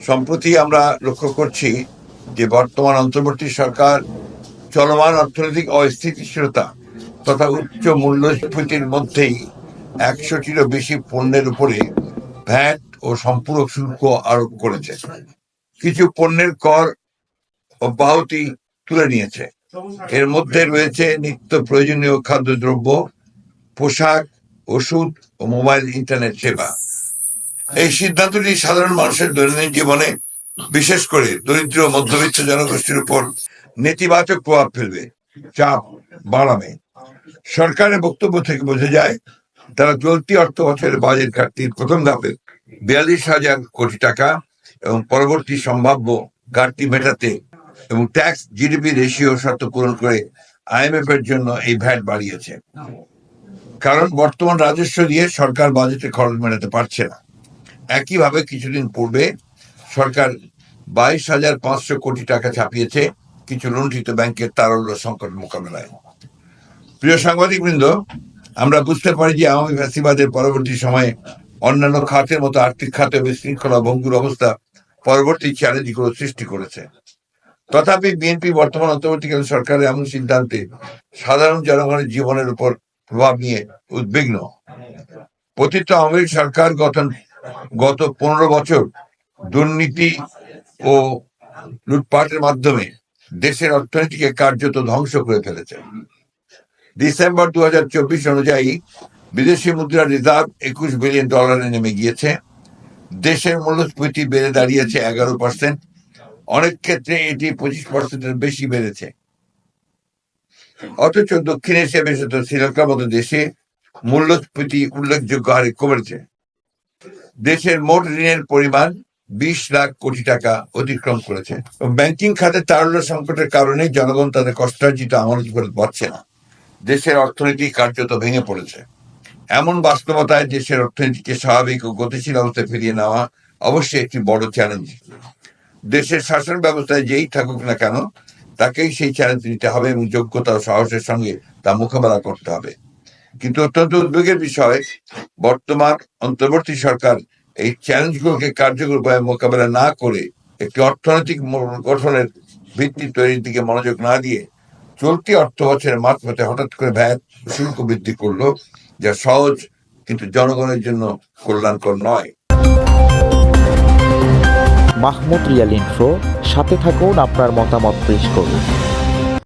সম্প্রতি আমরা লক্ষ্য করছি যে বর্তমান অন্তর্বর্তী সরকার চলমান অর্থনৈতিক অস্থিতিশীলতা তথা উচ্চ মূল্যস্ফীতির মধ্যেই একশোটিরও বেশি পণ্যের উপরে ভ্যাট ও সম্পূরক শুল্ক আরোপ করেছে। কিছু পণ্যের কর অব্যাহতি তুলে নিয়েছে। এর মধ্যে রয়েছে নিত্য প্রয়োজনীয় খাদ্যদ্রব্য, পোশাক, ওষুধ ও মোবাইল ইন্টারনেট সেবা। এই সিদ্ধান্তটি সাধারণ মানুষের দৈনন্দিন জীবনে, বিশেষ করে দরিদ্র, মধ্যবিত্ত জনগোষ্ঠীর উপর নেতিবাচক প্রভাব ফেলবে, চাপ বাড়াবে। সরকারের বক্তব্য থেকে বোঝা যায়, তারা চলতি অর্থ বছরের বাজেট ঘাটতির প্রথম ধাপে বিয়াল্লিশ হাজার কোটি টাকা এবং পরবর্তী সম্ভাব্য ঘাটতি মেটাতে এবং ট্যাক্স জিডিপি রেশিও শর্ত পূরণ করে আইএমএফ এর জন্য এই ভ্যাট বাড়িয়েছে। কারণ বর্তমান রাজস্ব দিয়ে সরকার বাজেটে খরচ মেটাতে পারছে না। একইভাবে কিছুদিন পূর্বে সরকার বাইশ হাজার পাঁচশো কোটি টাকা ছাপিয়েছে কিছু লুণ্ঠিত ব্যাংকের তারল্য সংকট মোকাবেলায়। প্রিয় সাংবাদিক বৃন্দ আমরা বুঝতে পারি যে আওয়ামী ফ্যাসিবাদের পরবর্তী সময়ে অন্যান্য খাতের মতো আর্থিক খাতে বিশৃঙ্খলা ভঙ্গুর অবস্থা পরবর্তী চ্যালেঞ্জগুলো সৃষ্টি করেছে। তথাপি বিএনপি বর্তমান অন্তর্বর্তীকালীন সরকারের এমন সিদ্ধান্তে সাধারণ জনগণের জীবনের উপর প্রভাব নিয়ে উদ্বিগ্ন। পতিত আওয়ামী সরকার গঠন গত পনেরো বছর দুর্নীতি ও লুটপাটের মাধ্যমে দেশের অর্থনীতিকে কার্যত ধ্বংস করে ফেলেছে। ডিসেম্বর দু হাজার চব্বিশ অনুযায়ী বিদেশি মুদ্রা রিজার্ভ একুশ বিলিয়ন ডলারে নেমে গিয়েছে। দেশের মূল্যস্ফীতি বেড়ে দাঁড়িয়েছে এগারো পার্সেন্ট। অনেক ক্ষেত্রে এটি পঁচিশ পার্সেন্টের বেশি বেড়েছে। অথচ দক্ষিণ এশিয়া বিশেষত শ্রীলঙ্কার মতো দেশে মূল্যস্ফীতি উল্লেখযোগ্য হারে কমেছে। দেশের মোট ঋণের পরিমাণ বিশ লাখ কোটি টাকা অতিক্রম করেছে। ব্যাংকিং খাতে তারল্য সংকটের কারণে জনগণ তাদের কষ্টার্জিত আমানত ফেরত পাচ্ছে না। দেশের অর্থনীতি কার্যত ভেঙে পড়েছে। এমন বাস্তবতায় দেশের অর্থনীতিকে স্বাভাবিক ও গতিশীল অবস্থায় ফিরিয়ে নেওয়া অবশ্যই একটি বড় চ্যালেঞ্জ দেশের শাসন ব্যবস্থায় যেই থাকুক না কেন, তাকেই সেই চ্যালেঞ্জ নিতে হবে এবং যোগ্যতা ও সাহসের সঙ্গে তা মোকাবেলা করতে হবে। কিন্তু অত্যন্ত উদ্বেগের বিষয় বর্তমান অন্তর্বর্তী সরকার এই চ্যালেঞ্জগুলোকে কার্যকর উপায়ে মোকাবেলা না করে একটি অর্থনৈতিক গঠনের ভিত্তি তৈরির দিকে মনোযোগ না দিয়ে চলতি অর্থ বছরের মাঝপথে হঠাৎ করে ভ্যাট শুল্ক বৃদ্ধি করল, যা সহজ কিন্তু জনগণের জন্য কল্যাণকর নয়। মাহমুদ রিয়াল ইনফো, সাথে থাকুন আপনার মতামত পেশ করুন।